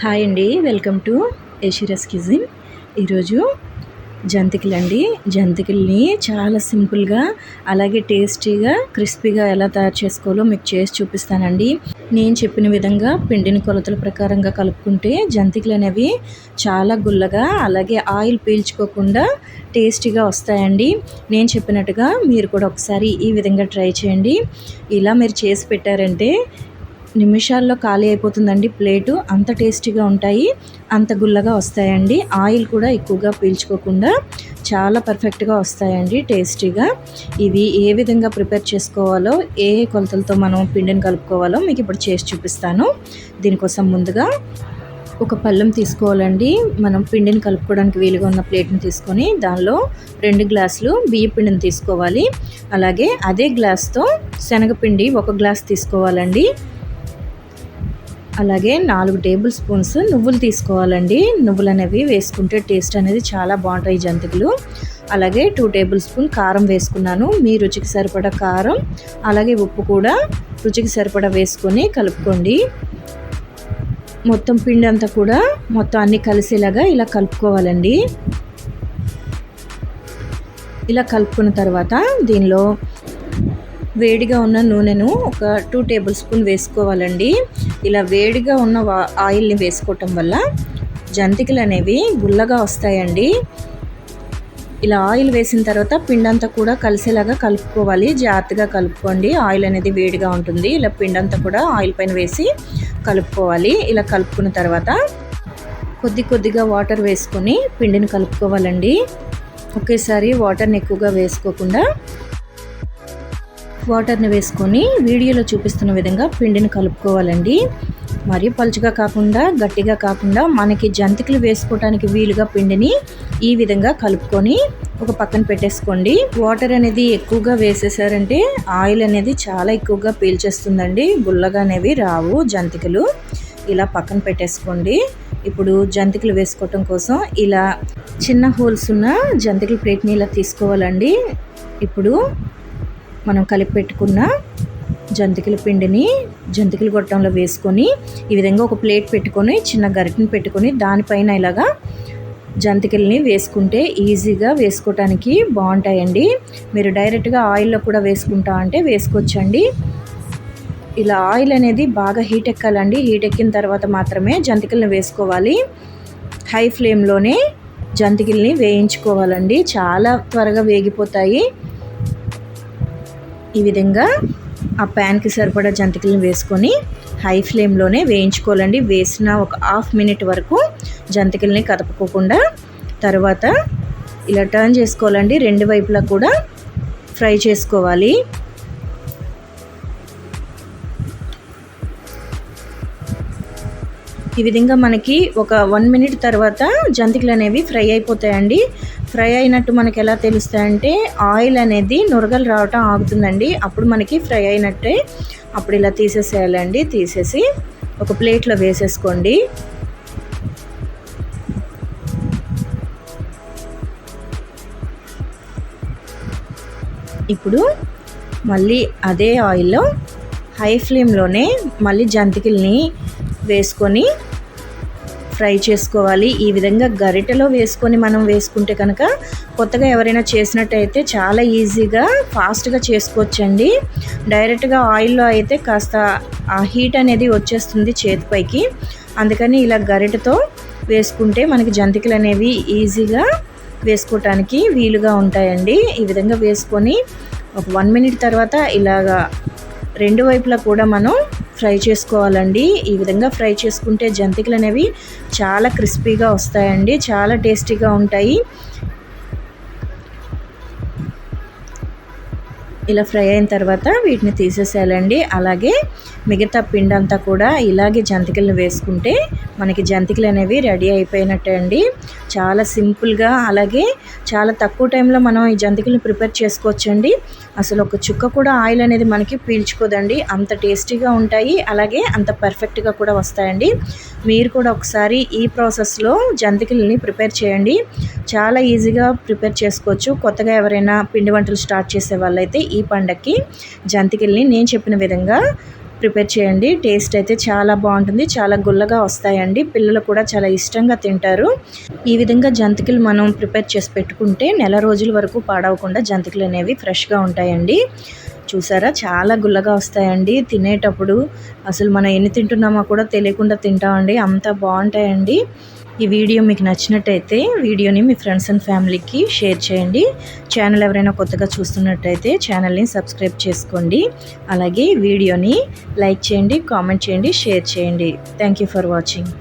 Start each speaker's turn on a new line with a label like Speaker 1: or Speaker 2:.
Speaker 1: Hi అండి welcome to ఏషిరస్ కిజిన్ ఈరోజు జంతికలండి జంతికల్ని చాలా సింపుల్గా అలాగే టేస్టీగా క్రిస్పీగా ఎలా తయారు చేసుకోవాలో మీకు చేసి చూపిస్తానండి. నేను చెప్పిన విధంగా పిండిని కొలతల ప్రకారంగా కలుపుకుంటే జంతికలు అనేవి చాలా గుల్లగా అలాగే ఆయిల్ పీల్చుకోకుండా టేస్టీగా వస్తాయండి. నేను చెప్పినట్టుగా మీరు కూడా ఒకసారి ఈ విధంగా ట్రై చేయండి. ఇలా మీరు చేసి పెట్టారంటే నిమిషాల్లో ఖాళీ అయిపోతుందండి ప్లేటు. అంత టేస్టీగా ఉంటాయి. అంత గుల్లగా వస్తాయండి. ఆయిల్ కూడా ఎక్కువగా పీల్చుకోకుండా చాలా పర్ఫెక్ట్గా వస్తాయండి టేస్టీగా. ఇవి ఏ విధంగా ప్రిపేర్ చేసుకోవాలో ఏ కొలతలతో మనం పిండిని కలుపుకోవాలో మీకు ఇప్పుడు చేసి చూపిస్తాను. దీనికోసం ముందుగా ఒక పళ్ళెం తీసుకోవాలండి. మనం పిండిని కలుపుకోవడానికి వీలుగా ఉన్న ప్లేట్ని తీసుకొని దానిలో రెండు గ్లాసులు బియ్య పిండిని తీసుకోవాలి. అలాగే అదే గ్లాస్తో శనగపిండి ఒక గ్లాస్ తీసుకోవాలండి. అలాగే నాలుగు టేబుల్ స్పూన్స్ నువ్వులు తీసుకోవాలండి. నువ్వులు అనేవి వేసుకుంటే టేస్ట్ అనేది చాలా బాగుంటాయి జంతికలు. అలాగే టూ టేబుల్ స్పూన్ కారం వేసుకున్నాను. మీ రుచికి సరిపడా కారం అలాగే ఉప్పు కూడా రుచికి సరిపడా వేసుకొని కలుపుకోండి. మొత్తం పిండి అంతా కూడా మొత్తం అన్నీ కలిసేలాగా ఇలా కలుపుకోవాలండి. ఇలా కలుపుకున్న తర్వాత దీనిలో వేడిగా ఉన్న నూనెను ఒక టూ టేబుల్ స్పూన్ వేసుకోవాలండి. ఇలా వేడిగా ఉన్న ఆయిల్ని వేసుకోవటం వల్ల జంతికలు అనేవి గుల్లగా వస్తాయండి. ఇలా ఆయిల్ వేసిన తర్వాత పిండంతా కూడా కలిసేలాగా కలుపుకోవాలి. జాగ్రత్తగా కలుపుకోండి. ఆయిల్ అనేది వేడిగా ఉంటుంది. ఇలా పిండంతా కూడా ఆయిల్ పైన వేసి కలుపుకోవాలి. ఇలా కలుపుకున్న తర్వాత కొద్ది కొద్దిగా వాటర్ వేసుకొని పిండిని కలుపుకోవాలండి. ఒకేసారి వాటర్ని ఎక్కువగా వేసుకోకుండా వాటర్ని వేసుకొని వీడియోలో చూపిస్తున్న విధంగా పిండిని కలుపుకోవాలండి. మరియు పలుచగా కాకుండా గట్టిగా కాకుండా మనకి జంతికలు వేసుకోవడానికి వీలుగా పిండిని ఈ విధంగా కలుపుకొని ఒక పక్కన పెట్టేసుకోండి. వాటర్ అనేది ఎక్కువగా వేసేసారంటే ఆయిల్ అనేది చాలా ఎక్కువగా పీల్చేస్తుందండి. గుల్లగా అనేవి రావు జంతికలు. ఇలా పక్కన పెట్టేసుకోండి. ఇప్పుడు జంతికలు వేసుకోవటం కోసం ఇలా చిన్న హోల్స్ ఉన్న జంతికల ప్లేట్ని ఇలా తీసుకోవాలండి. ఇప్పుడు మనం కలిపి పెట్టుకున్న జంతికల పిండిని జంతికల గొట్టంలో వేసుకొని ఈ విధంగా ఒక ప్లేట్ పెట్టుకొని చిన్న గరిటెని పెట్టుకొని దానిపైన ఇలాగా జంతికల్ని వేసుకుంటే ఈజీగా వేసుకోవటానికి బాగుంటాయండి. మీరు డైరెక్ట్గా ఆయిల్లో కూడా వేసుకుంటా అంటే వేసుకోవచ్చండి. ఇలా ఆయిల్ అనేది బాగా హీట్ ఎక్కాలండి. హీట్ ఎక్కిన తర్వాత మాత్రమే జంతికల్ని వేసుకోవాలి. హై ఫ్లేమ్లోనే జంతికల్ని వేయించుకోవాలండి. చాలా త్వరగా వేగిపోతాయి. ఈ విధంగా ఆ ప్యాన్కి సరిపడా జంతికలను వేసుకొని హై ఫ్లేమ్లోనే వేయించుకోవాలండి. వేసిన ఒక హాఫ్ మినిట్ వరకు జంతికల్ని కదపకోకుండా తర్వాత ఇలా టర్న్ చేసుకోవాలండి. రెండు వైపులా కూడా ఫ్రై చేసుకోవాలి. ఈ విధంగా మనకి ఒక వన్ మినిట్ తర్వాత జంతికలు అనేవి ఫ్రై అయిపోతాయండి. ఫ్రై అయినట్టు మనకి ఎలా తెలుస్తాయంటే ఆయిల్ అనేది నురగలు రావటం ఆగుతుందండి. అప్పుడు మనకి ఫ్రై అయినట్టే అప్పుడు ఇలా తీసేసేయాలండి. తీసేసి ఒక ప్లేట్లో వేసేసుకోండి. ఇప్పుడు మళ్ళీ అదే ఆయిల్లో హై ఫ్లేమ్లోనే మళ్ళీ జంతికల్ని వేసుకొని ఫ్రై చేసుకోవాలి. ఈ విధంగా గరిటెలో వేసుకొని మనం వేసుకుంటే కనుక కొత్తగా ఎవరైనా చేసినట్టయితే చాలా ఈజీగా ఫాస్ట్గా చేసుకోవచ్చండి. డైరెక్ట్గా ఆయిల్లో అయితే కాస్త ఆ హీట్ అనేది వచ్చేస్తుంది చేతిపైకి అందుకని ఇలా గరిటెతో వేసుకుంటే మనకి జంతికలు అనేవి ఈజీగా వేసుకోవటానికి వీలుగా ఉంటాయండి. ఈ విధంగా వేసుకొని ఒక వన్ మినిట్ తర్వాత ఇలాగా రెండు వైపులా కూడా మనం ఫ్రై చేసుకోవాలండి. ఈ విధంగా ఫ్రై చేసుకుంటే జంతికలు అనేవి చాలా క్రిస్పీగా వస్తాయండి. చాలా టేస్టీగా ఉంటాయి. ఇలా ఫ్రై అయిన తర్వాత వీటిని తీసేసేయాలండి. అలాగే మిగతా పిండి అంతా కూడా ఇలాగే జంతికలను వేసుకుంటే మనకి జంతికలు అనేవి రెడీ అయిపోయినట్టే అండి. చాలా సింపుల్గా అలాగే చాలా తక్కువ టైంలో మనం ఈ జంతికలను ప్రిపేర్ చేసుకోవచ్చండి. అసలు ఒక చుక్క కూడా ఆయిల్ అనేది మనకి పీల్చుకోదండి. అంత టేస్టీగా ఉంటాయి. అలాగే అంత పర్ఫెక్ట్గా కూడా వస్తాయండి. మీరు కూడా ఒకసారి ఈ ప్రాసెస్లో జంతికలని ప్రిపేర్ చేయండి. చాలా ఈజీగా ప్రిపేర్ చేసుకోవచ్చు. కొత్తగా ఎవరైనా పిండి వంటలు స్టార్ట్ చేసే వాళ్ళైతే ఈ పండక్కి జంతికల్ని నేను చెప్పిన విధంగా ప్రిపేర్ చేయండి. టేస్ట్ అయితే చాలా బాగుంటుంది. చాలా గుల్లగా వస్తాయండి. పిల్లలు కూడా చాలా ఇష్టంగా తింటారు. ఈ విధంగా జంతికలు మనం ప్రిపేర్ చేసి పెట్టుకుంటే నెల రోజుల వరకు పాడవకుండా జంతికలు అనేవి ఫ్రెష్గా ఉంటాయండి. చూసారా? చాలా గుల్లగా వస్తాయండి. తినేటప్పుడు అసలు మనం ఎన్ని తింటున్నామో కూడా తెలియకుండా తింటామండి. అంత బాగుంటాయండి. ఈ వీడియో మీకు నచ్చినట్టయితే వీడియోని మీ ఫ్రెండ్స్ అండ్ ఫ్యామిలీకి షేర్ చేయండి. ఛానల్ ఎవరైనా కొత్తగా చూస్తున్నట్టయితే ఛానల్ని సబ్స్క్రైబ్ చేసుకోండి. అలాగే వీడియోని లైక్ చేయండి కామెంట్ చేయండి షేర్ చేయండి. Thank for watching.